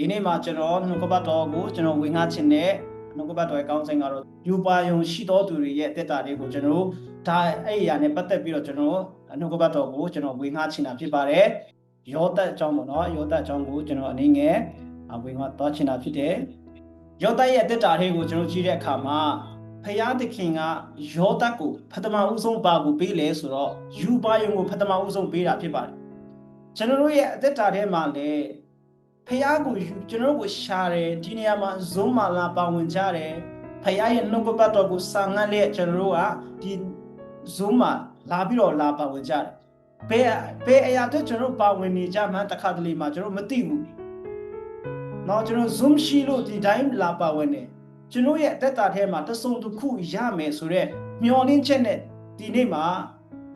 ဒီနေ့မှာကျွန်တော်နှုတ်ကပတ်တော်ကိုကျွန်တော်ဝင်ငှခြင်းနဲ့နှုတ်ကပတ်တော်ရဲ့ကောင်းစဉ်ကတော့ယူပါယုံရှိတော်သူတွေရဲ့တက်တာတွေကိုကျွန်တော်ဒါအဲ့ဒီအရာနဲ့ပတ်သက်ပြီးတော့ကျွန်တော်နှုတ်ကပတ်တော်ကိုကျွန်တော်ဝင်ငှခြင်းတာဖြစ်ပါတယ်ယောသတ်အကြောင်းပေါ့နော်ယောသတ်အကြောင်းကိုကျွန်တော်အနေငယ်ဝင်ငှသွားခြင်းတာဖြစ်တယ်ယောသတ်ရဲ့တက်တာတွေကိုကျွန်တော်ကြည့်တဲ့အခါမှာဖယားသခင်ကယောသတ်ကိုပထမဦးဆုံးပါကိုပေးလဲဆိုတော့ယူပါယုံကိုပထမဦးဆုံးပေးတာဖြစ်ပါတယ်ကျွန်တော်တို့ရဲ့အသက်တာထဲမှာလည်း ဖះကိုကျွန်တော်ကိုရှာတယ်ဒီနေရာမှာဇုံးမာလာပါဝင်ကြတယ်ဖះရဲ့နှုတ်ကပတ်တော်ကိုစာငတ်လက်ကျွန်တော်ကဒီဇုံးမာလာပြီးတော့လာပါဝင်ကြတယ်ဘယ်ဘယ်အရာတွေကျွန်တော်ပါဝင်နေကြမှတခါတလေမှကျွန်တော်မသိဘူး။နောက်ကျွန်တော် zoom ရှိလို့ဒီတိုင်းလာပါဝင်နေကျွန်တော်ရဲ့အသက်တာထဲမှာတစုံတစ်ခုရမယ်ဆိုတော့မျောလင်းချက်နဲ့ဒီနေ့မှာ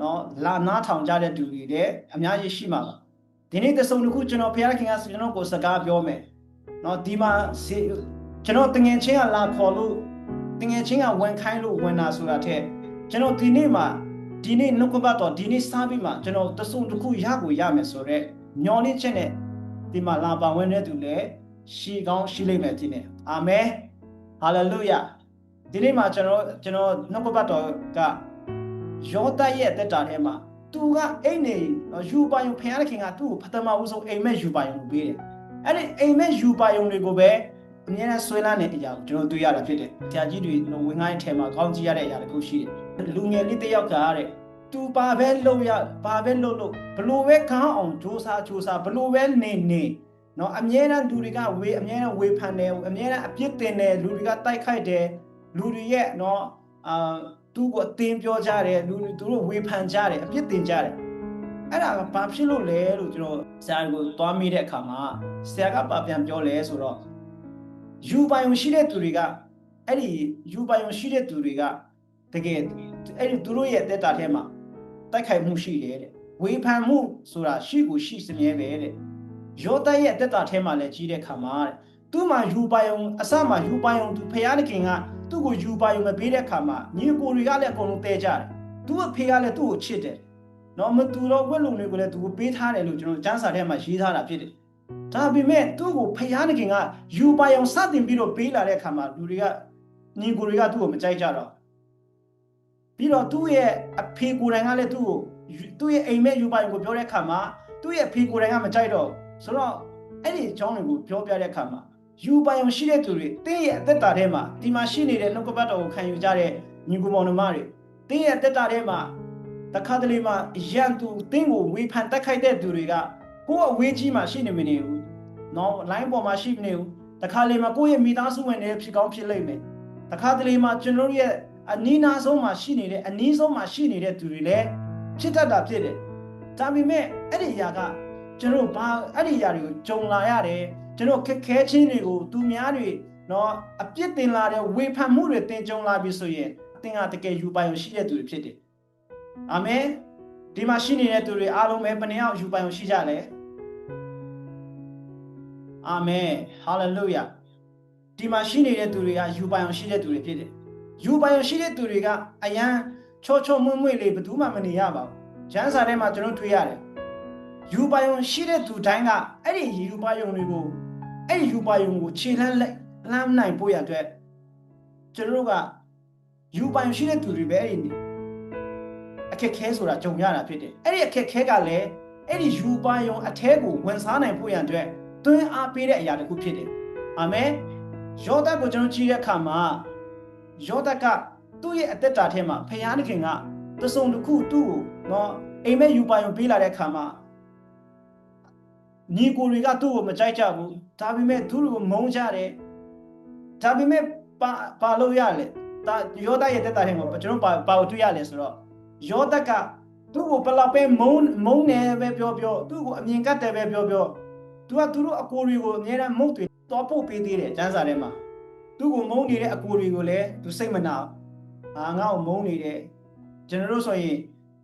နော်လာနားထောင်ကြတဲ့သူတွေတဲ့အများကြီးရှိမှာပါ ဒီနေ့တဆုံတစ်ခုကျွန်တော်ဘုရားခင်ကကျွန်တော်ကိုစကားပြောမယ်เนาะဒီမှာကျွန်တော်တငယ်ချင်းကလာခေါ်လို့တငယ်ချင်းကဝန်ခိုင်းလို့ဝင်တာဆိုတာထက်ကျွန်တော်ဒီနေ့မှာဒီနေ့နှုတ်ကပတ်တော်ဒီနေ့စားပြီးမှကျွန်တော်တဆုံတစ်ခုရကိုရမယ်ဆိုတော့မျောလင်းချက်နဲ့ဒီမှာလာပါဝင်တဲ့သူလည်းရှိကောင်းရှိလိမ့်မယ်ဒီနေ့အာမင်ဟာလေလုယာဒီနေ့မှာကျွန်တော်ကျွန်တော်နှုတ်ကပတ်တော်ကယောသရဲ့တက်တာထဲမှာ သူကအိမ်နေယူပါယုံဖခင်ခင်ကသူ့ကိုပထမဦးဆုံးအိမ်မက်ယူပါယုံကိုပေးတယ်အဲ့ဒီအိမ်မက်ယူပါယုံတွေကိုပဲအမြဲတမ်းဆွဲလာတဲ့အရာကိုကျွန်တော်တွေ့ရတာဖြစ်တယ်ဆရာကြီးတွေဝင်ငိုင်းထဲမှာကောင်းကြည့်ရတဲ့အရာတခုရှိတယ်လူငယ်လေးတစ်ယောက်ကတဲ့သူဘာပဲလုပ်ရဘာပဲလုပ်လို့ဘလို့ပဲခေါင်းအောင်စူးစားစူးစားဘလို့ပဲနေနေနော်အမြဲတမ်းလူတွေကဝေအမြဲတမ်းဝေဖန်တယ်အမြဲတမ်းအပြစ်တင်တယ်လူတွေကတိုက်ခိုက်တယ်လူတွေရဲ့နော်အာ သူ့ကိုအတင်းပြောကြတယ်လူတွေသူတို့ဝေဖန်ကြတယ်အပြစ်တင်ကြတယ်အဲ့ဒါကဘာဖြစ်လို့လဲလို့ကျွန်တော်ဆရာကိုသွားမိတဲ့အခါမှာဆရာကပါပြန်ပြောလဲဆိုတော့ယူပိုင်ရှိတဲ့သူတွေကအဲ့ဒီယူပိုင်ရှိတဲ့သူတွေကတကယ်အဲ့ဒီသူတို့ရဲ့တက်တာထဲမှာတိုက်ခိုက်မှုရှိတယ်တဲ့ဝေဖန်မှုဆိုတာရှိကိုရှိစမြဲပဲတဲ့ယောသရဲ့တက်တာထဲမှာလည်းကြီးတဲ့ခါမှာတဲ့သူ့မှာယူပိုင်အစမှာယူပိုင်သူဖယားခင်က သူ့ကိုယူပါယူမပေးတဲ့ခါမှာညီကိုတွေကလည်းအကုန်လုံးတဲကြတယ်သူ့အဖေကလည်းသူ့ကိုချစ်တယ်နော်မတူတော့ဝက်လုံတွေကိုလည်းသူကိုပေးထားတယ်လို့ကျွန်တော်ကျမ်းစာထဲမှာရေးထားတာဖြစ်တယ်ဒါပေမဲ့သူ့ကိုဖယားခင်ကယူပါယူစတင်ပြီးတော့ပေးလာတဲ့ခါမှာလူတွေကညီကိုတွေကသူ့ကိုမကြိုက်ကြတော့ပြီးတော့သူ့ရဲ့အဖေကိုယ်တိုင်ကလည်းသူ့ကိုသူ့ရဲ့အိမ်မက်ယူပါယူကိုပြောတဲ့ခါမှာသူ့ရဲ့ဖေကိုယ်တိုင်ကမကြိုက်တော့ဆိုတော့အဲ့ဒီအကြောင်းတွေကိုပြောပြတဲ့ခါမှာ ယူပိုင်ရှိတဲ့သူတွေတင်းရဲ့အသက်တာထဲမှာဒီမှာရှိနေတဲ့နှုတ်ကပတ်တော်ကိုခံယူကြတဲ့ညီကိုမောင်နှမတွေတင်းရဲ့အသက်တာထဲမှာတခါတလေမှာရန်သူတင်းကိုဝေဖန်တက်ခိုက်တဲ့သူတွေကကိုယ့်အဝေးကြီးမှာရှိနေမနေဘူး။နော်လိုင်းပေါ်မှာရှိနေဘူး။တခါလေမှာကိုယ့်ရဲ့မိသားစုဝင်တွေဖြစ်ကောင်းဖြစ်လိမ့်မယ်။တခါတလေမှာကျွန်တော်ရဲ့အနီးနားဆုံးမှာရှိနေတဲ့အနီးဆုံးမှာရှိနေတဲ့သူတွေလည်းဖြစ်တတ်တာဖြစ်တယ်။ဒါပေမဲ့အဲ့ဒီຢာကကျွန်တော်ဘာအဲ့ဒီຢာတွေကိုကြုံလာရတယ်။ ကျွန်တော်ခက်ခဲခြင်းတွေကိုသူများတွေနော်အပြစ်တင်လာတဲ့ဝေဖန်မှုတွေတင်ကြုံလာပြီဆိုရင်အသင်ကတကယ်ယူပိုင်ရှိတဲ့သူတွေဖြစ်တယ်အာမင်ဒီမှာရှိနေတဲ့သူတွေအားလုံးပဲဘယ်နှယောက်ယူပိုင်ရှိကြလဲအာမင်ဟာလေလုယာဒီမှာရှိနေတဲ့သူတွေကယူပိုင်ရှိတဲ့သူတွေဖြစ်တယ်ယူပိုင်ရှိတဲ့သူတွေကအယံချောချောမွေ့မွေ့လေးဘယ်သူမှမနေရပါဘူးကျမ်းစာထဲမှာကျွန်တော်တွေ့ရတယ်ယူပါယုံရှိတဲ့သူတိုင်းကအဲ့ဒီယူပါယုံတွေကို အဲ့ဒီယူပါယုံကိုခြေလှမ်းလက်လမ်းနိုင်ဖို့ရအတွက်ကျွန်တော်တို့ကယူပါယုံရှိတဲ့သူတွေပဲအဲ့ဒီအခက်ခဲဆိုတာကြုံရတာဖြစ်တယ်အဲ့ဒီအခက်ခဲကလည်းအဲ့ဒီယူပါယုံအแทကိုဝန်စားနိုင်ဖို့ရအတွက်တွင်းအားပေးတဲ့အရာတစ်ခုဖြစ်တယ်အာမင်ယောသကိုကျွန်တော်ကြည့်တဲ့အခါမှာယောသကသူ့ရဲ့အသက်တာထဲမှာဖယားခင်ကတစုံတစ်ခုသူ့ကိုနော်အိမ်မက်ယူပါယုံပေးလာတဲ့အခါမှာ ညီကိုတွေကသူ့ကိုမကြိုက်ကြဘူးဒါပေမဲ့သူတို့ကိုမုန်းကြတယ်ဒါပေမဲ့ပါပါလို့ရလေဒါယောသရဲ့တက်တာထဲမှာကျွန်တော်ပါပါကိုတွေ့ရလဲဆိုတော့ယောသကသူ့ကိုဘလောက်ပဲမုန်းမုန်းနေပဲပြောပြောသူ့ကိုအမြင်ကတ်တယ်ပဲပြောပြောသူကသူတို့အကိုတွေကိုအများအားမုတ်တွေတော့ပို့ပေးသေးတယ်ကျန်းစာထဲမှာသူ့ကိုမုန်းနေတဲ့အကိုတွေကိုလည်းသူစိတ်မနာအာငါ့ကိုမုန်းနေတယ်ကျွန်တော်တို့ဆိုရင်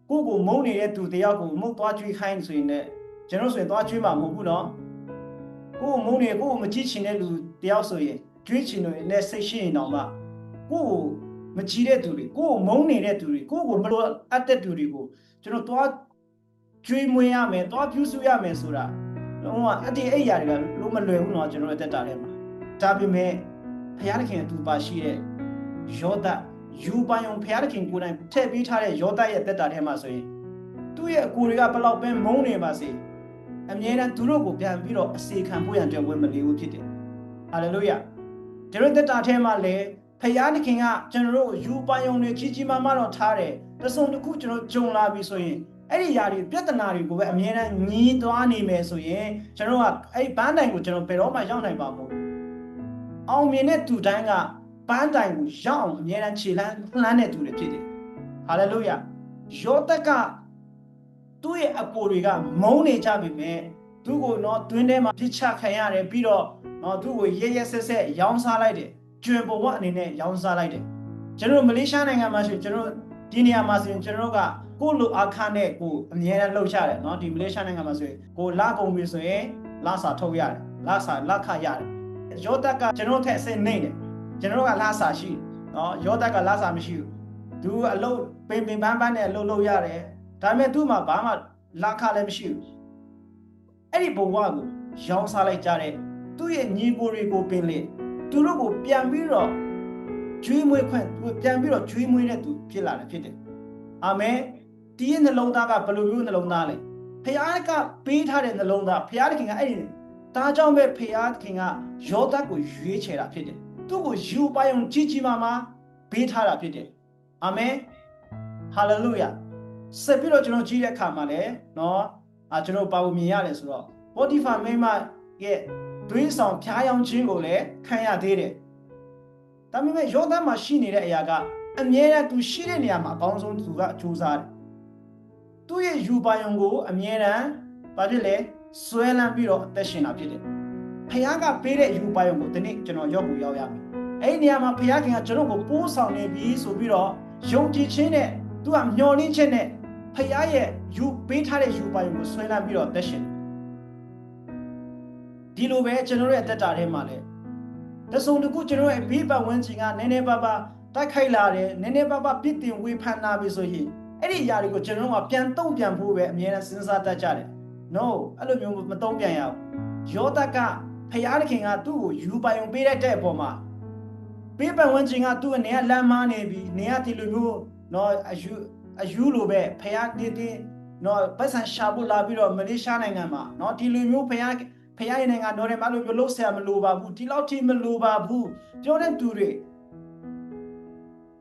ကိုကိုမုန်းနေတဲ့သူတယောက်ကိုမုတ်သွားကြွေးခိုင်းဆိုရင်လည်း ကျွန်တော်ဆိုရင်သွားကျွေးမှာမဟုတ်ဘူးနော်ကို့မုံနေကို့မကြည့်ချင်တဲ့လူတယောက်ဆိုရင်ကျွေးချင်လို့နဲ့စိတ်ရှိရင်တော့မှကို့မကြည့်တဲ့သူတွေကို့မုံနေတဲ့သူတွေကို့ကိုမလိုအပ်တဲ့သူတွေကိုကျွန်တော်သွားကျွေးမွေးရမယ်သွားပြုစုရမယ်ဆိုတာလုံးဝအတ္တိအိယာတွေကလုံးမလွယ်ဘူးနော်ကျွန်တော်အသက်တာထဲမှာဒါပေမဲ့ဘုရားသခင်အတူပါရှိတဲ့ယောသယူပိုင်ုံဘုရားသခင်ကိုယ်တိုင်ထည့်ပေးထားတဲ့ယောသရဲ့အသက်တာထဲမှာဆိုရင်သူ့ရဲ့အကိုတွေကဘလောက်ပဲမုန်းနေပါစေ အမြဲတမ်းသူတို့ကိုပြန်ပြီးတော့အစေခံဖို့ရန်အတွက်ဝင်မလေးဘူးဖြစ်တယ်ဟာလေလုယာကျွန်တော်တက်တာထဲမှာလည်းဖယားသခင်ကကျွန်တော်တို့ယူပိုင်ုံတွေကြီးကြီးမားမားတော့ထားတယ်တစုံတစ်ခုကျွန်တော်ဂျုံလာပြီဆိုရင်အဲ့ဒီຢာတွေပြဿနာတွေကိုပဲအမြဲတမ်းညီးသွားနေမယ်ဆိုရင်ကျွန်တော်ကအဲ့ဒီဘန်းတိုင်ကိုကျွန်တော်ဘယ်တော့မှရောက်နိုင်ပါမလို့အောင်မြင်တဲ့သူတိုင်းကဘန်းတိုင်ကိုရောက်အောင်အမြဲတမ်းခြေလှမ်းလှမ်းတဲ့သူတွေဖြစ်တယ်ဟာလေလုယာယောသက်က သူ့ရဲ့အကိုတွေကမုန်းနေကြပြီမဲ့သူ့ကိုတော့တွင်းထဲမှာပြစ်ချခံရတယ်ပြီးတော့နော်သူ့ကိုရဲရဲဆက်ဆက်ရောင်းစားလိုက်တယ်ကျွံပေါ်ဝအနေနဲ့ရောင်းစားလိုက်တယ်ကျွန်တော်မလေးရှားနိုင်ငံမှာဆိုကျွန်တော်ဒီနေရာမှာဆိုရင်ကျွန်တော်ကကိုလိုအခါနဲ့ကိုအမြဲတမ်းလှုပ်ရှားတယ်နော်ဒီမလေးရှားနိုင်ငံမှာဆိုရင်ကိုလာကုန်ပြီဆိုရင်လာစာထုတ်ရတယ်လာစာလက်ခရတယ်ယောသက်ကကျွန်တော်ထက်အစင်းနေတယ်ကျွန်တော်ကလာစာရှိနော်ယောသက်ကလာစာမရှိဘူးသူအလုပ်ပင်ပင်ပန်းပန်းနဲ့အလုပ်လုပ်ရတယ် ဒါပေမဲ့သူ့မှာဘာမှလက်ခလည်းမရှိဘူးအဲ့ဒီဘဝကိုရောင်းစားလိုက်ကြတဲ့သူ့ရဲ့ညီကိုတွေကိုပင်လေသူတို့ကိုပြန်ပြီးတော့ကျွေးမွေးခွင့်ပြန်ပြီးတော့ကျွေးမွေးတဲ့သူဖြစ်လာတယ်ဖြစ်တယ်အာမင်ဒီရဲ့နှလုံးသားကဘယ်လိုမျိုးနှလုံးသားလဲဖခင်ကပေးထားတဲ့နှလုံးသားဖခင်ကအဲ့ဒီဒါကြောင့်ပဲဖခင်ကယောသတ်ကိုရွေးချယ်တာဖြစ်တယ်သူ့ကိုယူပိုင်အောင်ကြီးကြီးမားမားပေးထားတာဖြစ်တယ်အာမင်ဟာလေလုယာ ဆက်ပြီးတော့ကျွန်တော်ကြည့်တဲ့အခါမှာလည်းเนาะအာကျွန်တော်ပါဝင်မြင်ရတယ်ဆိုတော့ Spotify မိမရဲ့သွေးဆောင်ဖျားယောင်းခြင်းကိုလည်းခံရသေးတယ်။ဒါပေမဲ့ယောသန်မှာရှိနေတဲ့အရာကအမြဲတမ်းသူရှိတဲ့နေရာမှာအကောင်းဆုံးသူကအကျိုးစားတယ်။သူ့ရဲ့ယူပိုင်ုံကိုအမြဲတမ်းဘာဖြစ်လဲဆွဲလန်းပြီးတော့အသက်ရှင်တာဖြစ်တယ်။ဖခင်ကပေးတဲ့ယူပိုင်ုံကိုဒီနေ့ကျွန်တော်ရောက်ကိုရောက်ရမယ်။အဲ့ဒီနေရာမှာဖခင်ကကျွန်တော်ကိုပိုးဆောင်နေပြီဆိုပြီးတော့ယုံကြည်ခြင်းနဲ့သူကမျှော်လင့်ခြင်းနဲ့ ဖခင်ရဲ့ယူပေးထားတဲ့ယူပိုင်ုံကိုဆွဲလန်းပြီးတော့အသက်ရှင်တယ်ဒီလိုပဲကျွန်တော်ရဲ့အသက်တာထဲမှာလည်းတစုံတစ်ခုကျွန်တော်ရဲ့ဘေးပတ်ဝန်းကျင်ကနည်းနည်းပါးပါးတိုက်ခိုက်လာတယ်နည်းနည်းပါးပါးပြစ်တင်ဝေဖန်လာပြီဆိုရင်အဲ့ဒီအရာတွေကိုကျွန်တော်ကပြန်တုံ့ပြန်ဖို့ပဲအမြဲတမ်းစဉ်းစားတတ်ကြတယ် no အဲ့လိုမျိုးမတုံ့ပြန်ရဘူးယောသကဖယားသခင်ကသူ့ကိုယူပိုင်ုံပေးလိုက်တဲ့အပေါ်မှာဘေးပတ်ဝန်းကျင်ကသူ့အနေနဲ့လမ်းမနေပြီနေရဒီလိုမျိုးတော့အယူ အယူလိုပဲဖះတင်းတင်းနော်ပတ်စံရှာဖို့လာပြီးတော့မလေးရှားနိုင်ငံမှာနော်ဒီလူမျိုးဖះဖះရဲ့နိုင်ငံတော်တယ်မလို့ပြောလို့ဆရာမလိုပါဘူးဒီလောက်ထိမလိုပါဘူးပြောတဲ့သူတွေ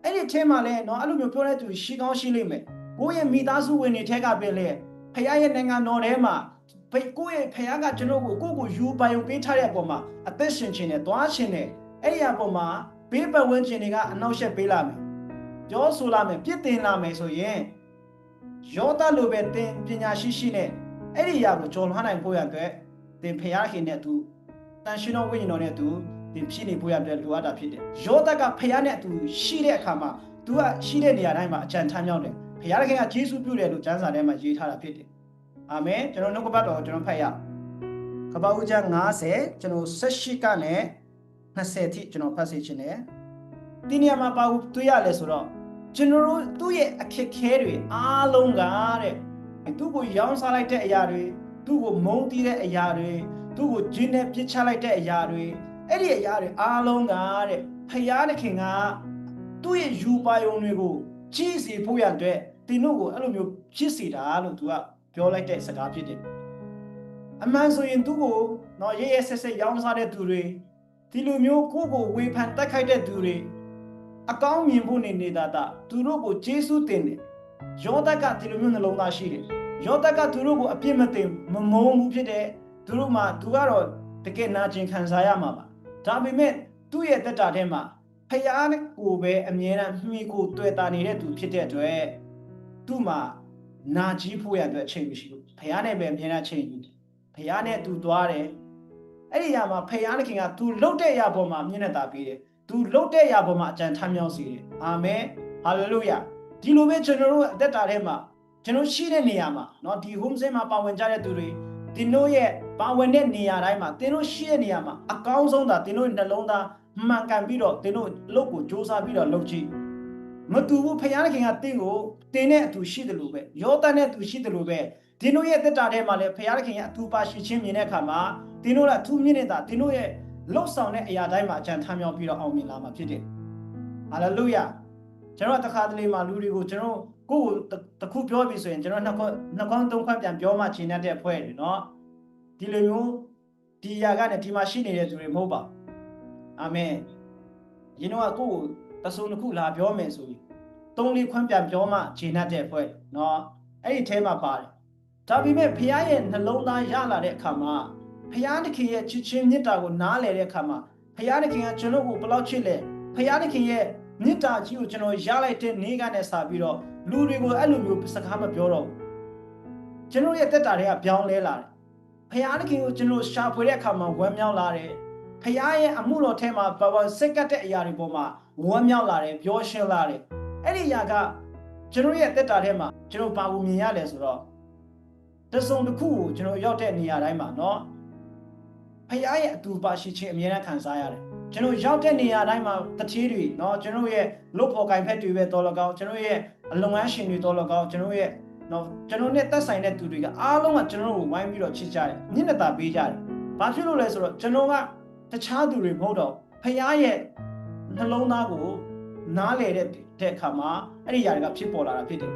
အဲ့ဒီအချိန်မှာလဲနော်အဲ့လိုမျိုးပြောတဲ့သူရှိကောင်းရှိလိမ့်မယ်ကိုယ့်ရဲ့မိသားစုဝင်တွေထက်ကပဲလေဖះရဲ့နိုင်ငံတော်ထဲမှာဘယ်ကိုယ့်ရဲ့ဖះကကျွန်တော်ကိုကိုယ့်ကိုယူပိုင်ုံပေးထားတဲ့အပေါ်မှာအသက်ရှင်ခြင်းနဲ့သွားခြင်းနဲ့အဲ့ဒီအပေါ်မှာဘေးပတ်ဝန်းကျင်တွေကအနောက်ရှက်ပေးလာမယ် ပြောဆိုလာမယ်ပြစ်တင်လာမယ်ဆိုရင်ယောသလိုပဲတင်ပညာရှိရှိနဲ့အဲ့ဒီအရာကိုကြော်လွှမ်းနိုင်ဖို့ရအတွက်သင်ဖျားခင်နဲ့သူတန်ရှင်တော်ဝိညာဉ်တော်နဲ့သူသင်ဖြစ်နေဖို့ရတဲ့လိုအပ်တာဖြစ်တယ်။ယောသက်ကဖျားနဲ့အတူရှိတဲ့အခါမှာသူကရှိတဲ့နေရာတိုင်းမှာအကြံထမ်းမြောက်တယ်။ဖျားခင်ကယေရှုပြုတယ်လို့ကျမ်းစာထဲမှာရေးထားတာဖြစ်တယ်။အာမင်ကျွန်တော်နှုတ်ကပတ်တော်ကျွန်တော်ဖတ်ရ။ကပ္ပဦးကျမ်း90ကျွန်တော်18ကနေ20ထိကျွန်တော်ဖတ်စီခြင်းတယ်။ဒီနေရာမှာပါဘူးတွေ့ရလဲဆိုတော့ ကျွန်တော်တို့သူ့ရဲ့အခက်ခဲတွေအားလုံးကတဲ့သူ့ကိုရောင်းစားလိုက်တဲ့အရာတွေသူ့ကိုမုန်းတီးတဲ့အရာတွေသူ့ကိုဂျင်းနဲ့ပြစ်ချလိုက်တဲ့အရာတွေအဲ့ဒီအရာတွေအားလုံးကတဲ့ဖယားသခင်ကသူ့ရဲ့ယူပါယုံတွေကိုကြီးစီဖို့ရတဲ့တင်တို့ကိုအဲ့လိုမျိုးဖြစ်စီတာလို့သူကပြောလိုက်တဲ့စကားဖြစ်တယ်အမှန်ဆိုရင်သူ့ကိုတော့ရဲရဲဆက်ဆက်ရောင်းစားတဲ့သူတွေဒီလိုမျိုးကိုယ့်ကိုဝေဖန်တက်ခိုက်တဲ့သူတွေ အကောင်းမြင်ဖို့နေနေတာတာသူတို့ကိုကျေးဇူးတင်တယ်ယောသက်ကဒီလိုမျိုးနှလုံးသားရှိတယ်ယောသက်ကသူတို့ကိုအပြစ်မတင်မမုန်းဘူးဖြစ်တဲ့သူတို့မှသူကတော့တကယ်နာကျင်ခံစားရမှာပါဒါပေမဲ့သူ့ရဲ့တက်တာထဲမှာဖယားကိုပဲအမြဲတမ်းမှီကိုတွေ့တာနေတဲ့သူဖြစ်တဲ့အတွက်သူ့မှာနာကြီးဖို့ရအတွက်အချိန်မရှိဘူးဖယားနဲ့ပဲအမြဲတမ်းချိန်ယူတယ်ဖယားနဲ့သူသွားတယ်အဲ့ဒီညမှာဖယားခင်ကသူလှုပ်တဲ့အရာပေါ်မှာမျက်နှာသာပေးတယ် သူလှုပ်တဲ့အရာပေါ်မှာအကြံထမ်းမြောက်စေတယ်အာမင်ဟာလေလုယာဒီလိုပဲကျွန်တော်တို့အသက်တာထဲမှာကျွန်တော်ရှိတဲ့နေရာမှာเนาะဒီ home stay မှာပါဝင်ကြတဲ့သူတွေတင်တို့ရဲ့ပါဝင်တဲ့နေရာတိုင်းမှာတင်တို့ရှိတဲ့နေရာမှာအကောင်းဆုံးသာတင်တို့နှလုံးသားမှန်ကန်ပြီးတော့တင်တို့အလုပ်ကိုစ조사ပြီးတော့လုပ်ကြည့်မတူဘူးဖခင်ခင်ကတင့်ကိုတင်တဲ့အတူရှိတယ်လို့ပဲယောသန်နဲ့အတူရှိတယ်လို့ပဲတင်တို့ရဲ့တက်တာထဲမှာလည်းဖခင်ခင်ကအတူပါရှိချင်းမြင်တဲ့အခါမှာတ တင်းတို့ကအထူးမြင့်နေတာတင်းတို့ရဲ့ လှုပ်ဆောင်တဲ့အရာတိုင်းမှာအကျန်ထမ်းမြောက်ပြီးတော့အောင်မြင်လာမှာဖြစ်တယ်။ဟာလေလုယာ။ကျွန်တော်တခါတလေမှာလူတွေကိုကျွန်တော်ကိုယ်တခုပြောပြီဆိုရင်ကျွန်တော်နှစ်ခွန်းနှစ်ခွန်းသုံးခွန်းပြန်ပြောမှချိန်တတ်တဲ့ဖွဲ့တယ်နော်။ဒီလိုမျိုးဒီအရာကလည်းဒီမှာရှိနေတဲ့သူတွေမဟုတ်ပါဘူး။အာမင်။ယင်းတော့ကိုယ်တဆုံတစ်ခုလာပြောမယ်ဆိုရင်သုံးလေးခွန်းပြန်ပြောမှချိန်တတ်တဲ့ဖွဲ့နော်။အဲ့ဒီအဲမှာပါတယ်။ဒါပေမဲ့ဖခင်ရဲ့နှလုံးသားရလာတဲ့အခါမှာ ဖခင်တခင်ရဲ့ချစ်ချင်းမေတ္တာကိုနားလည်တဲ့အခါမှာဖခင်တခင်ကကျွန်တော်ကိုဘယ်လောက်ချစ်လဲဖခင်တခင်ရဲ့မေတ္တာကြီးကိုကျွန်တော်ရလိုက်တဲ့နေ့ကနေစပြီးတော့လူတွေကိုအဲ့လိုမျိုးစကားမပြောတော့ဘူးကျွန်တော်ရဲ့တက်တာတွေကပြောင်းလဲလာတယ်ဖခင်တခင်ကိုကျွန်တော်ရှာဖွေတဲ့အခါမှာဝမ်းမြောက်လာတယ်ဖခင်ရဲ့အမှုတော်ထဲမှာပပစိတ်ကတ်တဲ့အရာတွေပေါ်မှာဝမ်းမြောက်လာတယ်ပျော်ရွှင်လာတယ်အဲ့ဒီအရာကကျွန်တော်ရဲ့တက်တာထဲမှာကျွန်တော်ပါဝင်မြင်ရလဲဆိုတော့တစုံတစ်ခုကိုကျွန်တော်ရောက်တဲ့နေရာတိုင်းမှာเนาะ ဖခင်ရဲ့အတူပါရှိခြင်းအမြဲတမ်းခံစားရတယ်ကျွန်တော်ရောက်တဲ့နေရာတိုင်းမှာတတိတွေเนาะကျွန်တော်ရဲ့လုပ်ဖော်ကင်ဖက်တွေပဲတော်လကောင်းကျွန်တော်ရဲ့အလုံငန်းရှင်တွေတော်လကောင်းကျွန်တော်ရဲ့เนาะကျွန်တော်နဲ့သက်ဆိုင်တဲ့သူတွေကအားလုံးကကျွန်တော်ကိုဝိုင်းပြီးတော့ချစ်ကြတယ်ညနေတာပေးကြတယ်ဘာဖြစ်လို့လဲဆိုတော့ကျွန်တော်ကတခြားသူတွေမဟုတ်တော့ဖခင်ရဲ့နှလုံးသားကိုနားလေတဲ့တဲ့အခါမှာအဲ့ဒီຢာတွေကဖြစ်ပေါ်လာတာဖြစ်တယ်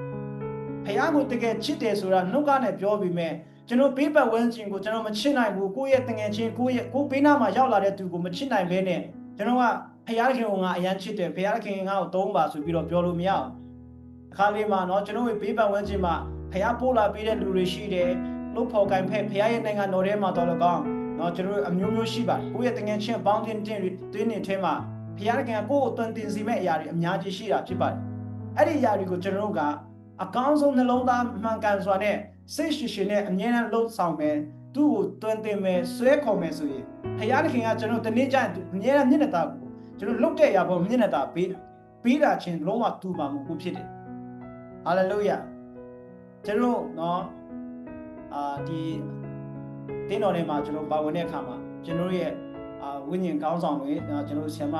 ဖခင်ကိုတကယ်ချစ်တယ်ဆိုတာနှုတ်ကနဲ့ပြောပြီးမဲ့ ကျွန်တော်ပေးပတ်ဝန်းကျင်ကိုကျွန်တော်မချစ်နိုင်ဘူးကိုယ့်ရဲ့တငယ်ချင်းကိုယ့်ရဲ့ကိုယ်ပေးနာမှာရောက်လာတဲ့သူကိုမချစ်နိုင်ဘဲနဲ့ကျွန်တော်ကဖခင်ခင်ကိုငါအရန်ချစ်တယ်ဖခင်ခင်ငါ့ကိုသုံးပါဆိုပြီးတော့ပြောလို့မရအောင်အခါလေးမှာเนาะကျွန်တော်ရဲ့ပေးပတ်ဝန်းကျင်မှာဖခင်ပို့လာပေးတဲ့လူတွေရှိတယ်လို့ဖော်ကင်ဖက်ဖခင်ရဲ့နိုင်ငံတော်ထဲမှာတော်လကောင်းเนาะကျွန်တော်အမျိုးမျိုးရှိပါတယ်ကိုယ့်ရဲ့တငယ်ချင်းပေါင်းတင်တင်တွင်းနေထဲမှာဖခင်ခင်ကိုယ့်ကိုတွင်တင်စီမဲ့အရာတွေအများကြီးရှိတာဖြစ်ပါတယ်အဲ့ဒီအရာတွေကိုကျွန်တော်တို့ကအကောင်းဆုံးနှလုံးသားမှန်ကန်စွာနဲ့ စိတ်ရှိရှိနဲ့အမြဲတမ်းလှုပ်ဆောင်မယ်သူ့ကိုတွင်တင်မယ်ဆွဲခေါ်မယ်ဆိုရင်ဖခင်ကကျွန်တော်တနေ့ကျရင်အမြဲတမ်းမျက်နှာတာကိုကျွန်တော်လှုပ်တဲ့အရာပေါ်မျက်နှာတာပေးပေးတာချင်းလုံးဝတူပါမှုကိုဖြစ်တယ်ဟာလေလုယာကျွန်တော်နော်အာဒီတင်းတော်ထဲမှာကျွန်တော်ပါဝင်တဲ့အခါမှာကျွန်တော်ရဲ့အာဝိညာဉ်ကောင်းဆောင်တွေကျွန်တော်ဆ iam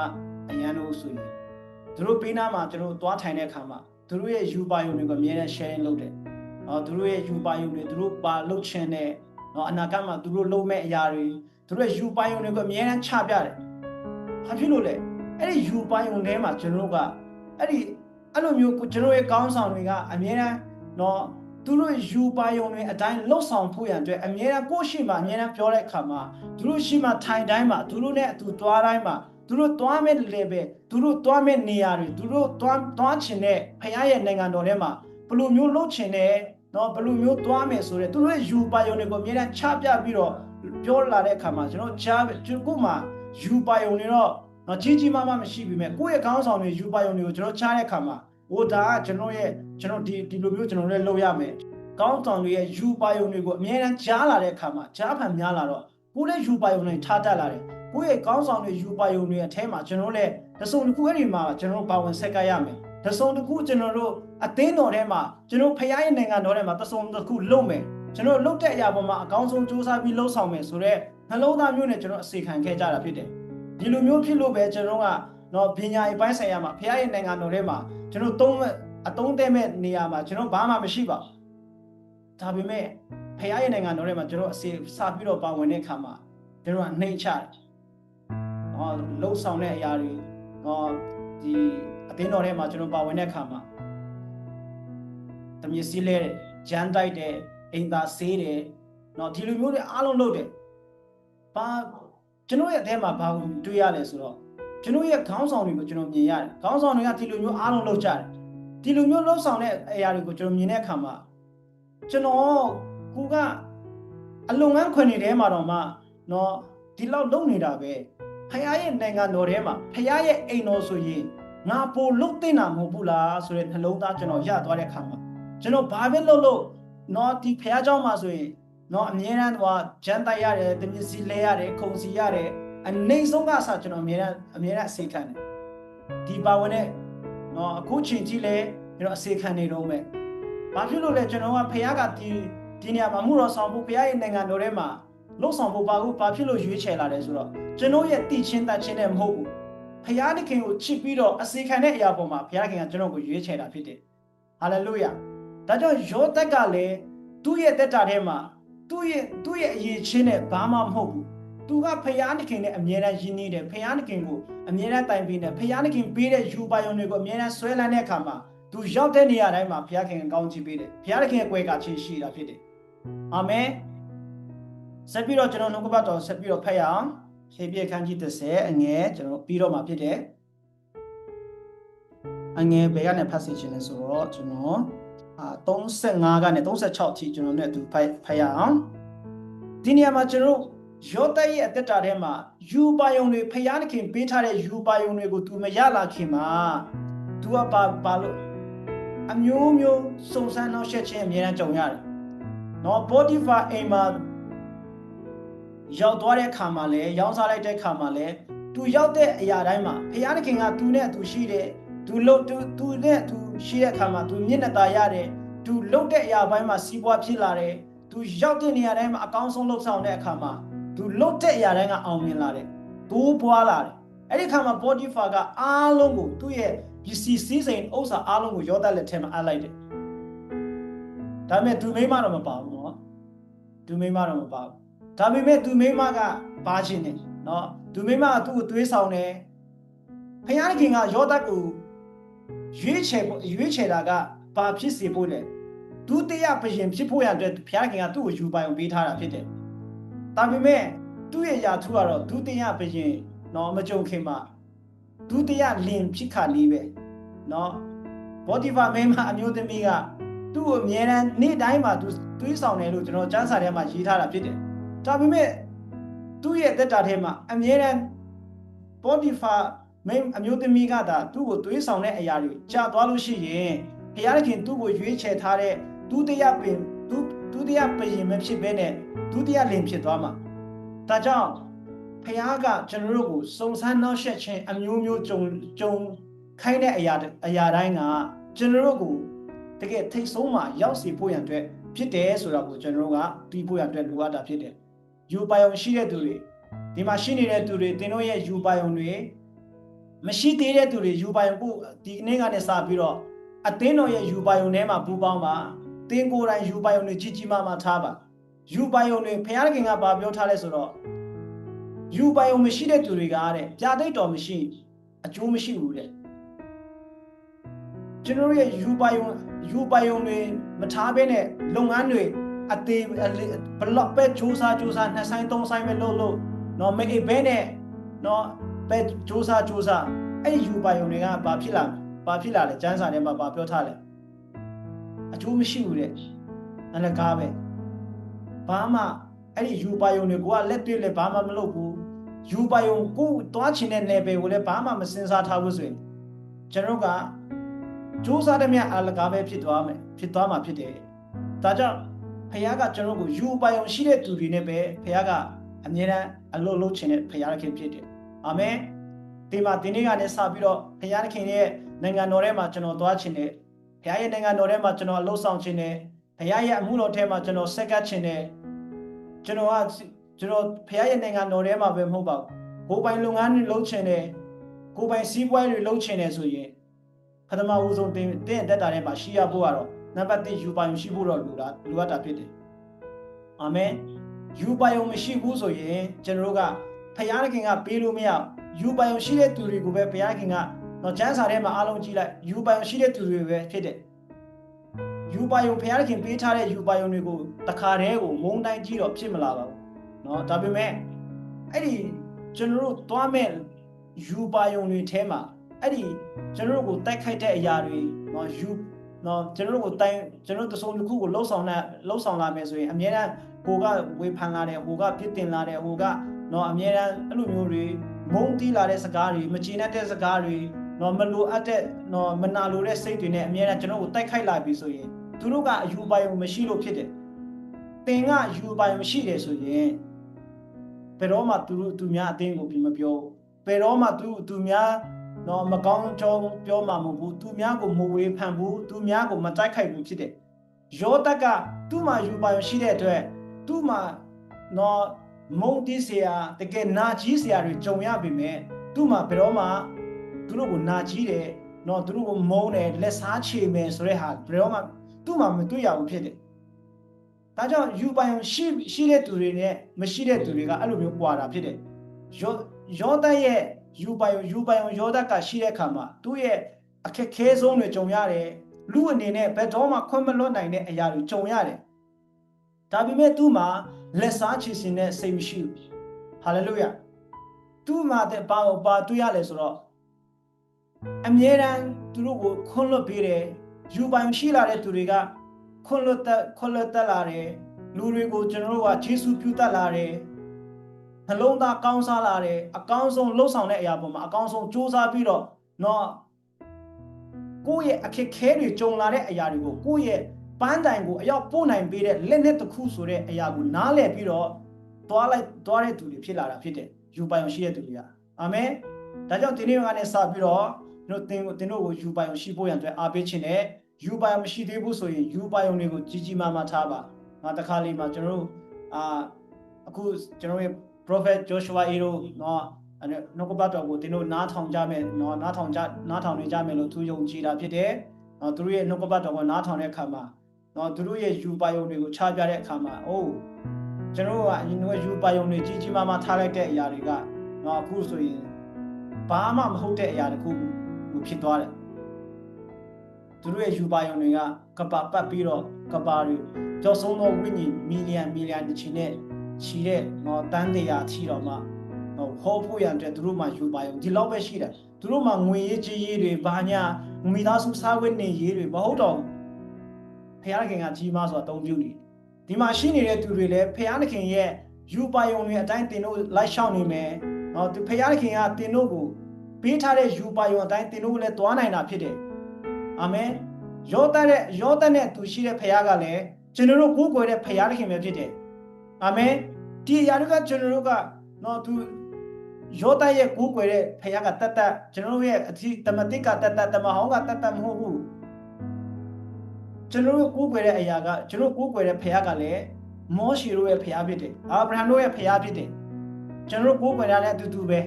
အရန်လို့ဆိုရင်သူတို့ပေးနာမှာကျွန်တော်သွားထိုင်တဲ့အခါမှာသူတို့ရဲ့ယူပါယုံတွေကိုအမြဲတမ်း sharing လုပ်တယ်။ နော်သူတို့ရဲ့ယူပါယုံတွေသူတို့ပါလုပ်ချင်တဲ့နော်အနာဂတ်မှာသူတို့လုပ်မဲ့အရာတွေသူတို့ရဲ့ယူပါယုံတွေကိုအမြဲတမ်းချပြတယ်။ဘာဖြစ်လို့လဲ။အဲ့ဒီယူပါယုံထဲမှာကျွန်တော်တို့ကအဲ့ဒီအဲ့လိုမျိုးကျွန်တော်ရဲ့ကောင်းဆောင်တွေကအမြဲတမ်းနော်သူတို့ယူပါယုံတွေအတိုင်းလှုပ်ဆောင်ဖို့ရန်အတွက်အမြဲတမ်းကိုယ့်ရှိမှအမြဲတမ်းပြောတဲ့အခါမှာသူတို့ရှိမှထိုင်တိုင်းမှာသူတို့နဲ့အတူတွားတိုင်းမှာသူတို့တွားမဲ့ level သူတို့တွားမဲ့နေရာတွေသူတို့တွားတွားချင်တဲ့ဖခင်ရဲ့နိုင်ငံတော်ထဲမှာ ဘလိုမျိုးလှုပ်ချင်တဲ့နော်ဘလိုမျိုးတွားမယ်ဆိုတဲ့သူတို့ရဲ့ယူပါယုံတွေကိုအမြဲတမ်းချပြပြီးတော့ပြောလာတဲ့အခါမှာကျွန်တော်ကြားကျွန်တော်မှယူပါယုံတွေတော့နော်ကြီးကြီးမားမားမရှိပြီမဲ့ကိုယ့်ရဲ့ခေါင်းဆောင်တွေယူပါယုံတွေကိုကျွန်တော်ချတဲ့အခါမှာဟိုဒါကကျွန်တော်ရဲ့ကျွန်တော်ဒီဒီလိုမျိုးကျွန်တော်လည်းလုပ်ရမယ်ကောင်းဆောင်တွေရဲ့ယူပါယုံတွေကိုအမြဲတမ်းကြားလာတဲ့အခါမှာကြားဖန်များလာတော့ကိုယ်လည်းယူပါယုံတွေထားတတ်လာတယ်ကိုယ့်ရဲ့ကောင်းဆောင်တွေယူပါယုံတွေအထဲမှာကျွန်တော်လည်းတစုံတစ်ခုအဲ့ဒီမှာကျွန်တော်ပါဝင်ဆက်ကရမယ် တစုံတစ်ခုကျွန်တော်တို့အသင်းတော်ထဲမှာကျွန်တော်ဖခင်ရဲ့နိုင်ငံတော်ထဲမှာတစုံတစ်ခုလုပ်မယ်ကျွန်တော်လုပ်တဲ့အရာပေါ်မှာအကောင်းဆုံးစူးစမ်းပြီးလှုပ်ဆောင်မယ်ဆိုတော့နှလုံးသားမျိုးနဲ့ကျွန်တော်အစီခံခဲ့ကြတာဖြစ်တယ်ဒီလိုမျိုးဖြစ်လို့ပဲကျွန်တော်ကနော်ပညာရေးပိုင်းဆိုင်ရာမှာဖခင်ရဲ့နိုင်ငံတော်ထဲမှာကျွန်တော်သုံးအတုံးတဲမဲ့နေရာမှာကျွန်တော်ဘာမှမရှိပါဘူးဒါပေမဲ့ဖခင်ရဲ့နိုင်ငံတော်ထဲမှာကျွန်တော်အစီစပြီးတော့ပါဝင်တဲ့အခါမှာကျွန်တော်ကနှိမ်ချတယ်နော်လှုပ်ဆောင်တဲ့အရာတွေနော်ဒီ အသင်းတော်ထဲမှာကျွန်တော်ပါဝင်တဲ့အခါမှာတမစ်စီးလဲတယ်ဂျန်တိုက်တယ်အိမ်သာဆေးတယ်နော်ဒီလိုမျိုးတွေအားလုံးလုပ်တယ်ဘာကျွန်တော်ရဲ့အထဲမှာဘာကိုတွေ့ရလဲဆိုတော့ကျွန်တော်ရဲ့ခေါင်းဆောင်တွေကိုကျွန်တော်မြင်ရတယ်ခေါင်းဆောင်တွေကဒီလိုမျိုးအားလုံးလုပ်ကြတယ်ဒီလိုမျိုးလှုပ်ဆောင်တဲ့အရာတွေကိုကျွန်တော်မြင်တဲ့အခါမှာကျွန်တော်ကိုကအလုံငန်းခွင်နေထဲမှာတော့မှနော်ဒီလောက်လုံနေတာပဲဖခင်ရဲ့နိုင်ငံတော်ထဲမှာဖခင်ရဲ့အိမ်တော်ဆိုရင် ငါပိုလုတ်တင်တာမဟုတ်ဘူးလားဆိုတဲ့နှလုံးသားကျွန်တော်ရသွားတဲ့အခါမှာကျွန်တော်ဘာပဲလုပ်လို့နော်ဒီဖခင်เจ้าမှာဆိုရင်နော်အမြဲတမ်းဟိုဂျန်တိုက်ရတယ်တမစီလဲရတယ်ခုံစီရတယ်အနေဆုံးကဆိုကျွန်တော်အမြဲတမ်းအမြဲတမ်းအစေခံတယ်ဒီပါဝင်တဲ့နော်အခုချိန်ကြီးလဲကျွန်တော်အစေခံနေတော့မယ်ဘာဖြစ်လို့လဲကျွန်တော်ကဖခင်ကဒီဒီနေရာမှာမှုတော်ဆောင်ဖို့ဖခင်ရဲ့နိုင်ငံတော်ထဲမှာလှုပ်ဆောင်ဖို့ဘာလို့ဘာဖြစ်လို့ရွေးချယ်လာလဲဆိုတော့ကျွန်တော်ရဲ့တည်ချင်းတတ်ချင်းနဲ့မဟုတ်ဘူး ဖခင်သခင်ကိုချစ်ပြီးတော့အစေခံတဲ့အရာပေါ်မှာဖခင်ကကျွန်တော်ကိုရွေးချယ်တာဖြစ်တယ်ဟာလေလုယာဒါကြောင့်ယောသက်ကလည်းသူ့ရဲ့တက်တာထဲမှာသူ့ရဲ့သူ့ရဲ့အရေးချင်းနဲ့ဘာမှမဟုတ်ဘူးသူကဖယားသခင်နဲ့အမြဲတမ်းယဉ်နေတယ်ဖယားသခင်ကိုအမြဲတမ်းတိုင်ပေးတယ်ဖယားသခင်ပေးတဲ့ယူပါယုံတွေကိုအမြဲတမ်းဆွဲလန်းတဲ့အခါမှာသူရောက်တဲ့နေရာတိုင်းမှာဖယားခင်အကောင်းချီးပေးတယ်ဖယားသခင်ရဲ့ကွယ်ကချီးရှိတာဖြစ်တယ်အာမင်ဆက်ပြီးတော့ကျွန်တော်နှုတ်ကပတ်တော်ဆက်ပြီးတော့ဖတ်ရအောင် ခေပြခန်းကြီး30အငယ်ကျွန်တော်ပြီးတော့မှာဖြစ်တယ်အငယ်ဘယ်ကနေဖတ်စီခြင်းလဲဆိုတော့ကျွန်တော်အာ35ကနေ36အထိကျွန်တော်နဲ့အတူဖတ်ဖတ်ရအောင်ဒီနေရာမှာကျွန်တော်ယောသရဲ့အသက်တာထဲမှာယူပါယုံတွေဖယားခင်ပေးထားတဲ့ယူပါယုံတွေကို तू မရလာခင်မှာ तू ကပါပါလို့အမျိုးမျိုးစုံစမ်းနှောက်ယှက်ခြင်းအများအားကြုံရတယ်။နော် Spotify အိမ်မှာ ရောက်သွားတဲ့ခါမှာလည်းရောင်းစားလိုက်တဲ့ခါမှာလည်းသူရောက်တဲ့အရာတိုင်းမှာဘုရားသခင်ကသူနဲ့သူရှိတဲ့သူလို့သူသူနဲ့သူရှိတဲ့အခါမှာသူမျက်နှာသာရတဲ့သူလုတ်တဲ့အရာပိုင်းမှာစီးပွားဖြစ်လာတယ်သူရောက်တဲ့နေရာတိုင်းမှာအကောင်းဆုံးလှုပ်ဆောင်တဲ့အခါမှာသူလုတ်တဲ့အရာတိုင်းကအောင်မြင်လာတယ်တိုးပွားလာတယ်အဲ့ဒီခါမှာ Spotify ကအားလုံးကိုသူ့ရဲ့ BC စီးစိန်ဥစ္စာအားလုံးကိုရောသားလက်ထဲမှာအပ်လိုက်တယ်ဒါပေမဲ့သူမိမတော့မပါဘူးနော်သူမိမတော့မပါဘူး ဒါပေမဲ့သူမိမကပါခြင်းတယ်နော်သူမိမကသူ့ကိုသွေးဆောင်တယ်ဖခင်ခင်ကယောသကိုရွေးချယ်ရွေးချယ်တာကဘာဖြစ်စေဖို့လဲဒုတိယဘယင်ဖြစ်ဖို့ရတဲ့ဘုရားခင်ကသူ့ကိုယူပိုင်ပေးထားတာဖြစ်တယ်ဒါပေမဲ့သူ့ရဲ့ယာထုကတော့ဒုတိယဘယင်နော်မကြုံခင်မှာဒုတိယလင်ဖြစ်ခါလေးပဲနော်ဘောဒီဖာမဲမအမျိုးသမီးကသူ့ကိုအမြဲတမ်းနေ့တိုင်းမှာသူတွေးဆောင်တယ်လို့ကျွန်တော်စမ်းစာထဲမှာရေးထားတာဖြစ်တယ် ဒါပေမဲ့သူ့ရဲ့တက်တာထဲမှာအမြဲတမ်းဘောဒီဖာမဲအမျိုးသမီးကသာသူ့ကိုတွေးဆောင်တဲ့အရာတွေကြာသွားလို့ရှိရင်ဘုရားခင်သူ့ကိုရွေးချယ်ထားတဲ့ဒုတိယပင်ဒုဒုတိယဘယင်မဖြစ်ဘဲနဲ့ဒုတိယလင်ဖြစ်သွားမှာဒါကြောင့်ဖခင်ကကျွန်တော်တို့ကိုစုံစမ်းနှောက်ယှက်ခြင်းအမျိုးမျိုးကြုံကြုံခိုင်းတဲ့အရာအရာတိုင်းကကျွန်တော်တို့ကိုတကယ်ထိတ်ဆုံးမှာရောက်စီဖို့ရန်အတွက်ဖြစ်တယ်ဆိုတာကိုကျွန်တော်တို့ကသိဖို့ရန်အတွက်လိုအပ်တာဖြစ်တယ် ယူပါယုံရှိတဲ့သူတွေဒီမှာရှိနေတဲ့သူတွေသင်တို့ရဲ့ယူပါယုံတွေမရှိသေးတဲ့သူတွေယူပါယုံကိုဒီနေ့ကနေစပြီးတော့အသင်းတော်ရဲ့ယူပါယုံထဲမှာပူပေါင်းပါသင်ကိုယ်တိုင်ယူပါယုံတွေကြီးကြီးမားမားထားပါယူပိုင်ုံတွေဖခင်ခင်ကဘာပြောထားလဲဆိုတော့ယူပိုင်ုံမရှိတဲ့သူတွေကတဲ့ပြာတိတ်တော်မရှိအကျိုးမရှိဘူးတဲ့ကျွန်တော်ရဲ့ယူပိုင်ုံယူပိုင်ုံတွေမထားဘဲနဲ့လုပ်ငန်းတွေ အသေးဘလော့ပဲစူးစားစူးစားနှစ်ဆိုင်သုံးဆိုင်ပဲလုပ်လို့နော်မအိဘဲနဲ့နော်ပဲစူးစားစူးစားအဲ့ယူပိုင်ုံတွေကဘာဖြစ်လာဘာဖြစ်လာလဲကျန်းစာထဲမှာဘာပြောထားလဲအကျိုးမရှိဘူးတဲ့အလကားပဲဘာမှအဲ့ဒီယူပါယုံတွေကိုကလက်တွေ့လည်းဘာမှမလုပ်ဘူးယူပါယုံကိုသွားချင်တဲ့ level ကိုလည်းဘာမှမစင်စားထားဘူးဆိုရင်ကျွန်တော်ကစူးစမ်းတဲ့မြအလကားပဲဖြစ်သွားမယ်ဖြစ်သွားမှာဖြစ်တယ်ဒါကြောင့် ဖခင်ကကျွန်တော်ကိုယူပါယုံရှိတဲ့သူတွေနဲ့ပဲဖခင်ကအမြဲတမ်းအလုပ်လုပ်ချင်တဲ့ဖခင်ခင်ဖြစ်တယ်အာမင်ဒီမှာဒီနေ့ကနေစပြီးတော့ဖခင်ခင်ရဲ့နိုင်ငံတော်ထဲမှာကျွန်တော်သွားချင်တယ်ဖခင်ရဲ့နိုင်ငံတော်ထဲမှာကျွန်တော်အလုပ်ဆောင်ချင်တယ်ဖခင်ရဲ့အမှုတော်ထဲမှာကျွန်တော်ဆက်ကပ်ချင်တယ်ကျွန်တော်ကကျွန်တော်ဖခင်ရဲ့နိုင်ငံတော်ထဲမှာပဲမဟုတ်ပါဘူးကိုယ်ပိုင်လုပ်ငန်းတွေလုပ်ချင်တယ်ကိုယ်ပိုင်စီးပွားရေးတွေလုပ်ချင်တယ်ဆိုရင်ပထမဦးဆုံးတင်တင်တက်တာထဲမှာရှိရဖို့ကတော့ နံပါတ်1ယူပိုင်ရှိဖို့တော့လိုတာလိုအပ်တာဖြစ်တယ်အာမင်ယူပိုင်မရှိဘူးဆိုရင်ကျွန်တော်တို့ကဖခင်ကပေးလို့မရယူပိုင်ရှိတဲ့သူတွေကိုပဲဖခင်ကတော့ကျမ်းစာထဲမှာအားလုံးကြည့်လိုက်ယူပိုင်ရှိတဲ့သူတွေပဲဖြစ်တယ်ယူပါယုံဖျားခင်ပေးထားတဲ့ယူပါယုံတွေကိုတခါတည်းကိုမုံတိုင်းကြီးတော့ဖြစ်မလာပါဘူးเนาะဒါပေမဲ့အဲ့ဒီကျွန်တော်တို့သွားမဲ့ယူပါယုံတွေထဲမှာအဲ့ဒီကျွန်တော်တို့ကိုတိုက်ခိုက်တဲ့အရာတွေเนาะယူ နော်ကျွန်တော်တို့ကိုတိုင်ကျွန်တော်တို့သုံးတစ်ခုကိုလှုပ်ဆောင်လာလှုပ်ဆောင်လာမယ်ဆိုရင်အများအားဟိုကဝေဖန်လာတယ်ဟိုကပြစ်တင်လာတယ်ဟိုကနော်အများအားအဲ့လိုမျိုးတွေမုန်းတီးလာတဲ့စကားတွေမကျေနပ်တဲ့စကားတွေနော်မလိုအပ်တဲ့နော်မနာလိုတဲ့စိတ်တွေနဲ့အများအားကျွန်တော်ကိုတိုက်ခိုက်လာပြီဆိုရင်သူတို့ကအယူပိုင်မရှိလို့ဖြစ်တယ်သင်ကယူပိုင်မရှိတယ်ဆိုရင်ဘယ်တော့မှသူတို့သူများအတင်းကိုပြင်မပြောဘယ်တော့မှသူသူများ နော်မကောင်းကြောပြောမှာမဟုတ်ဘူးသူများကိုမဝေဖန်ဘူးသူများကိုမတိုက်ခိုက်ဘူးဖြစ်တယ်ယောသက်ကသူ့မှာယူပါရှိတဲ့အတွက်သူ့မှာနော်မုံတီးစရာတကယ်နာကြီးစရာတွေကြုံရပေမဲ့သူ့မှာဘယ်တော့မှသူတို့ကိုနာကြီးတယ်နော်သူတို့ကိုမုံတယ်လက်စားချေမယ်ဆိုတဲ့ဟာဘယ်တော့မှသူ့မှာမတွေ့ရဘူးဖြစ်တယ်ဒါကြောင့်ယူပိုင်ရှိရှိတဲ့သူတွေနဲ့မရှိတဲ့သူတွေကအဲ့လိုမျိုးပွာတာဖြစ်တယ်ယောယောသက်ရဲ့ ယူပိုင်ယူပိုင်ယောသကရှိတဲ့ခါမှာသူ့ရဲ့အခက်ခဲဆုံးတွေကြုံရတယ်လူအနေနဲ့ဘယ်တော့မှခွင့်မလွတ်နိုင်တဲ့အရာတွေကြုံရတယ်ဒါပေမဲ့သူ့မှာလက်စားချေစင်တဲ့စိတ်မရှိဘူးဟာလေလုယာသူ့မှာတဲ့ဘာကိုပါတွေ့ရလဲဆိုတော့အမြဲတမ်းသူတို့ကိုခွင့်လွတ်ပေးတယ်ယူပိုင်ရှိလာတဲ့သူတွေကခွင့်လွတ်သက်ခွင့်လွတ်သက်လာတယ်လူတွေကိုကျွန်တော်တို့ကဂျေစုပြုတတ်လာတယ် နှလုံးသားကောင်းစားလာတယ်အကောင်းဆုံးလှုပ်ဆောင်တဲ့အရာပေါ်မှာအကောင်းဆုံးစူးစမ်းပြီးတော့တော့ကိုယ့်ရဲ့အခက်ခဲတွေကြုံလာတဲ့အရာတွေကိုကိုယ့်ရဲ့ပန်းတိုင်ကိုအရောက်ပို့နိုင်ပေးတဲ့လက်နဲ့တစ်ခုဆိုတဲ့အရာကိုနားလည်ပြီးတော့သွားလိုက်သွားတဲ့သူတွေဖြစ်လာတာဖြစ်တယ်ယူပိုင်ရှိတဲ့သူတွေကအာမင်ဒါကြောင့်ဒီနေ့ကနေစပြီးတော့တို့သင်ကိုသင်တို့ကိုယူပိုင်ရှိဖို့ရန်အတွက်အားပေးခြင်းနဲ့ယူပိုင်မရှိသေးဘူးဆိုရင်ယူပိုင်တွေကိုကြီးကြီးမားမားထားပါငါတခါလေးမှာကျွန်တော်တို့အာအခုကျွန်တော်ရဲ့ prophet joshua ဤတို့နော်အဲ့နှုတ်ကပတ်တော်ကိုသင်တို့နားထောင်ကြမယ်နော်နားထောင်ကြနားထောင်နေကြမယ်လို့သူယုံကြည်တာဖြစ်တယ်နော်သူတို့ရဲ့နှုတ်ကပတ်တော်ကိုနားထောင်တဲ့အခါမှာနော်သူတို့ရဲ့ယူပါယုံတွေကိုခြားပြတဲ့အခါမှာအိုးကျွန်တော်ကအရင်ကယူပါယုံတွေကြီးကြီးမားမားထားလိုက်တဲ့အရာတွေကနော်အခုဆိုရင်ဘာမှမဟုတ်တဲ့အရာတခုဖြစ်သွားတယ်သူတို့ရဲ့ယူပါယုံတွေကကပပတ်ပြီးတော့ကပါတွေကြောက်ဆုံးသောဝိညာဉ်မီလီယံမီလီယံတစ်ချီနဲ့ ခြီးတဲ့နော်တန်းတရာခြီးတော်မှဟိုခေါ်ဖို့ရတဲ့သူတို့မှယူပါရုံဒီလောက်ပဲရှိတယ်သူတို့မှငွေရေးကြေးရေးတွေဘာညာမိသားစုစားဝတ်နေရေးတွေမဟုတ်တော့ဖခင်ကကြီးမားဆိုတာအသုံးပြုနေဒီမှာရှိနေတဲ့သူတွေလည်းဖခင်ရဲ့ယူပါရုံတွေအတိုင်းတင်တို့လိုက်ရှောင်နေမယ်နော်သူဖခင်ကတင်တို့ကိုပေးထားတဲ့ယူပါရုံအတိုင်းတင်တို့လည်းသွားနိုင်တာဖြစ်တယ်အာမင်ယောသန်ရဲ့ယောသန်နဲ့သူရှိတဲ့ဖခင်ကလည်းကျွန်တော်တို့ကိုးကွယ်တဲ့ဖခင်ပဲဖြစ်တယ်အာမင် ဒီအရာတွေကကျွန်တော်တို့ကနော်သူယောသရဲ့ကိုးကွယ်တဲ့ဖခင်ကတတ်တတ်ကျွန်တော်တို့ရဲ့အသီတမတိကတတ်တတ်တမဟောင်းကတတ်တတ်မဟုတ်ဘူးကျွန်တော်တို့ကိုးကွယ်တဲ့အရာကကျွန်တော်ကိုးကွယ်တဲ့ဖခင်ကလည်းမောရှေတို့ရဲ့ဖခင်ဖြစ်တယ်အာဗြဟံတို့ရဲ့ဖခင်ဖြစ်တယ်ကျွန်တော်ကိုးကွယ်ရတဲ့အတူတူပဲ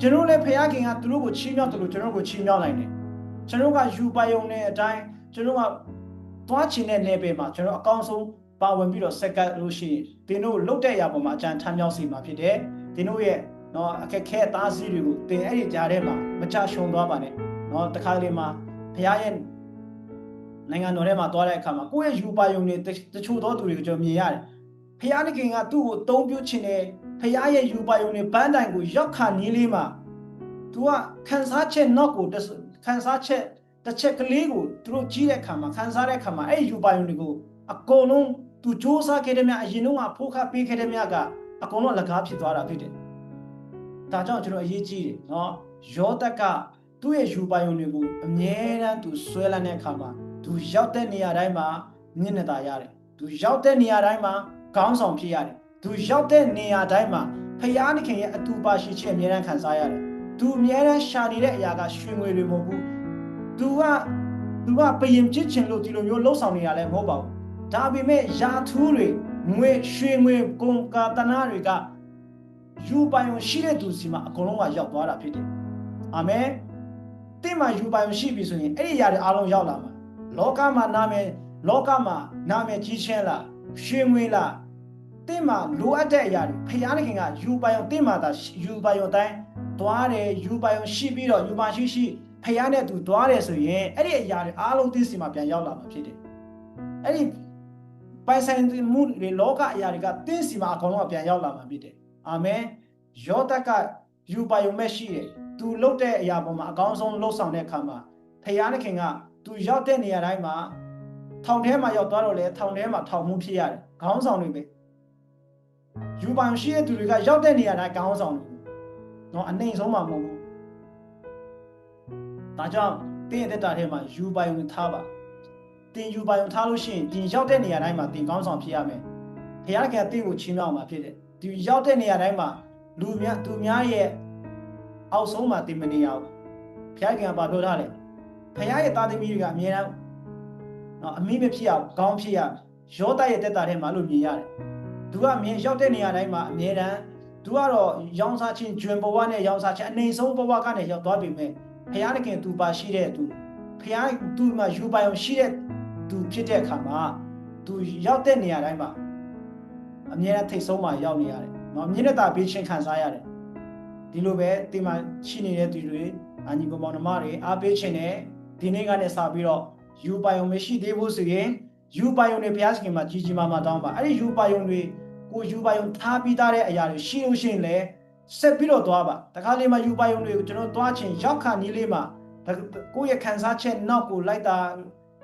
ကျွန်တော်လည်းဖခင်ခင်ကသူတို့ကိုချီးမြှောက်တယ်လို့ကျွန်တော်ကိုချီးမြှောက်နိုင်တယ်ကျွန်တော်ကယူပါယုံတဲ့အတိုင်းကျွန်တော်ကသွားချင်တဲ့နယ်ပယ်မှာကျွန်တော်အကောင်းဆုံး ပါဝင်ပြီးတော့စက်ကပ်လို့ရှိရင်သင်တို့လုတ်တဲ့အရာပေါ်မှာအကျန်ထမ်းမြောက်စီမှာဖြစ်တယ်သင်တို့ရဲ့နော်အခက်ခဲအသားစီးတွေကိုသင်အဲ့ဒီကြားထဲမှာမချရှုံသွားပါနဲ့နော်တခါလေးမှာဘုရားရဲ့နိုင်ငံတော်ထဲမှာသွားတဲ့အခါမှာကိုယ့်ရဲ့ယူပါယုံတွေတချို့သောသူတွေကိုကျွန်တော်မြင်ရတယ်ဘုရားသခင်ကသူ့ကိုတုံးပြချင်တယ်ဘုရားရဲ့ယူပါယုံတွေပန်းတိုင်ကိုရောက်ခါနီးလေးမှာ तू ကခန်းစားချက် knock ကိုခန်းစားချက်တစ်ချက်ကလေးကိုသူတို့ကြီးတဲ့အခါမှာခန်းစားတဲ့အခါမှာအဲ့ယူပါယုံတွေကိုအကုန်လုံး သူစ조사ခဲ့တဲ့မြအရင်တော့ဖိုးခပေးခဲ့တဲ့မြကအကုန်လုံးလကားဖြစ်သွားတာဖြစ်တယ်ဒါကြောင့်ကျွန်တော်အရေးကြီးတယ်နော်ယောသက်ကသူ့ရဲ့ယူပါယုံတွေကိုအမြဲတမ်းသူဆွဲလန်းတဲ့အခါမှာသူရောက်တဲ့နေရာတိုင်းမှာမျက်နှာသာရတယ်သူရောက်တဲ့နေရာတိုင်းမှာခေါင်းဆောင်ဖြစ်ရတယ်သူရောက်တဲ့နေရာတိုင်းမှာဖယားနခင်ရဲ့အတူပါရှိချက်အမြဲတမ်းခံစားရတယ်သူအမြဲတမ်းရှာနေတဲ့အရာကရွှေငွေတွေမဟုတ်ဘူးသူကသူကပရင်ချစ်ချင်လို့ဒီလိုမျိုးလှုပ်ဆောင်နေရလဲမဟုတ်ပါဘူး ဒါပေမဲ့ယာထူးတွေငွေရွှေငွေကုန်ကာတနာတွေကယူပိုင်ရှိတဲ့သူစီမှာအကုန်လုံးကရောက်သွားတာဖြစ်တယ်။အာမင်။တင့်မှာယူပိုင်ရှိပြီဆိုရင်အဲ့ဒီຢာတွေအားလုံးရောက်လာမှာ။လောကမှာနာမည်လောကမှာနာမည်ကြီးချင်းလားရွှေငွေလားတင့်မှာလိုအပ်တဲ့အရာတွေဖျားခင်ကယူပိုင်တင့်မှာသာယူပိုင်အတိုင်းသွားတယ်ယူပိုင်ရှိပြီးတော့ယူပိုင်ရှိရှိဖျားနဲ့သူသွားတယ်ဆိုရင်အဲ့ဒီအရာတွေအားလုံးသိစီမှာပြန်ရောက်လာမှာဖြစ်တယ်။အဲ့ဒီ ပိုင်ဆိုင်မှုတွေလောကအရာတွေကတင်းစီမှာအကုန်လုံးပြန်ရောက်လာမှာဖြစ်တယ်အာမင်ယောသက်ကယူပါယုံမဲ့ရှိတယ်သူလှုပ်တဲ့အရာပေါ်မှာအကောင်းဆုံးလှုပ်ဆောင်တဲ့အခါမှာဖယားသခင်ကသူရောက်တဲ့နေရာတိုင်းမှာထောင်ထဲမှာရောက်သွားတော့လေထောင်ထဲမှာထောင်မှုဖြစ်ရတယ်ခေါင်းဆောင်တွေပဲယူပါယုံရှိတဲ့သူတွေကရောက်တဲ့နေရာတိုင်းခေါင်းဆောင်တွေနော်အနှိမ်ဆုံးမှာမဟုတ်ဘူးဒါကြောင့်တင်းရဲ့တက်တာထဲမှာယူပါယုံထားပါ တင်ယူပါယုံထားလို့ရှိရင်တင်ရောက်တဲ့နေရာတိုင်းမှာတင်ကောင်းဆောင်ဖြစ်ရမယ်။ဘုရားခင်ကတင့်ကိုချင်းမြောက်မှာဖြစ်တယ်။ဒီရောက်တဲ့နေရာတိုင်းမှာလူများသူများရဲ့အောက်ဆုံးမှာတင်မနေရဘူး။ဘုရားခင်ကဘာပြောထားလဲ။ဘုရားရဲ့တာသမီတွေကအမြဲတမ်းနော်အမိမဖြစ်အောင်ကောင်းဖြစ်ရရောတရဲ့တက်တာထဲမှာလို့မြင်ရတယ်။သူကအမြင်ရောက်တဲ့နေရာတိုင်းမှာအမြဲတမ်းသူကတော့ရောင်းစားခြင်းဂျွင်ဘဝနဲ့ရောင်းစားခြင်းအနေဆုံးဘဝကနေရောက်သွားပြီမဲ့ဘုရားခင်သူပါရှိတဲ့သူဘုရားသူမှာယူပိုင်အောင်ရှိတဲ့ သူဖြစ်တဲ့အခါမှာသူရောက်တဲ့နေရာတိုင်းမှာအမြဲတမ်းထိတ်ဆုံးမှရောက်နေရတယ်။မမြင့်တာပေးခြင်းခံစားရတယ်။ဒီလိုပဲဒီမှာရှိနေတဲ့သူတွေအညီကောင်မောင်နှမတွေအားပေးခြင်းနဲ့ဒီနေ့ကနေစပြီးတော့ယူပါယုံမရှိသေးဘူးဆိုရင်ယူပါယုံတွေဘုရားရှင်မှာကြီးကြီးမားမားတောင်းပါအဲ့ဒီယူပါယုံတွေကိုယူပါယုံထားပြီးသားတဲ့အရာတွေရှိလို့ရှိရင်လည်းဆက်ပြီးတော့သွားပါတခါလေမှယူပါယုံတွေကိုကျွန်တော်သွားချင်ရောက်ခါနီးလေးမှာကိုယ့်ရဲ့ခံစားချက်နောက်ကိုလိုက်တာ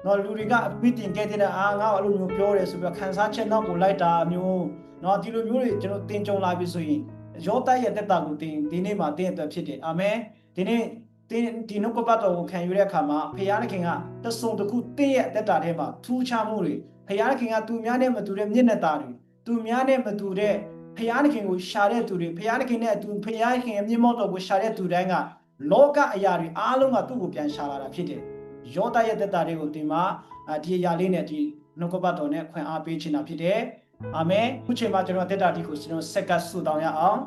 နော်လူတွေကအပိတင်ခဲ့တဲ့အာငါ့အဲ့လိုမျိုးပြောတယ်ဆိုပြီးခံစားချက်နောက်ကိုလိုက်တာမျိုးနော်ဒီလိုမျိုးတွေကျွန်တော်တင်ကြုံလာပြီဆိုရင်ရောတိုက်ရဲ့တက်တာကိုတင်ဒီနေ့မှာတင်အတွက်ဖြစ်တယ်အာမင်ဒီနေ့တင်းဒီနှုတ်ကပတ်တော်ကိုခံယူတဲ့အခါမှာဖခင်ခင်ကတဆုံတစ်ခုတင်းရဲ့တက်တာထဲမှာထူးခြားမှုတွေဖခင်ခင်ကသူများနဲ့မတူတဲ့မျက်နှာတာတွေသူများနဲ့မတူတဲ့ဖခင်ခင်ကိုရှာတဲ့သူတွေဖခင်ခင်နဲ့အတူဖခင်ခင်ရဲ့မျက်မှောက်တော်ကိုရှာတဲ့သူတိုင်းကလောကအရာတွေအားလုံးကသူ့ကိုပြန်ရှာလာတာဖြစ်တယ် ယောသရဲ့တက်တာတွေကိုဒီမှာဒီအရာလေးနဲ့ဒီနှုတ်ကပတ်တော်နဲ့ခွင့်အားပေးချင်တာဖြစ်တယ်အာမင်ခုချိန်မှာကျွန်တော်တက်တာဒီကိုကျွန်တော်ဆက်ကဆုတောင်းရအောင်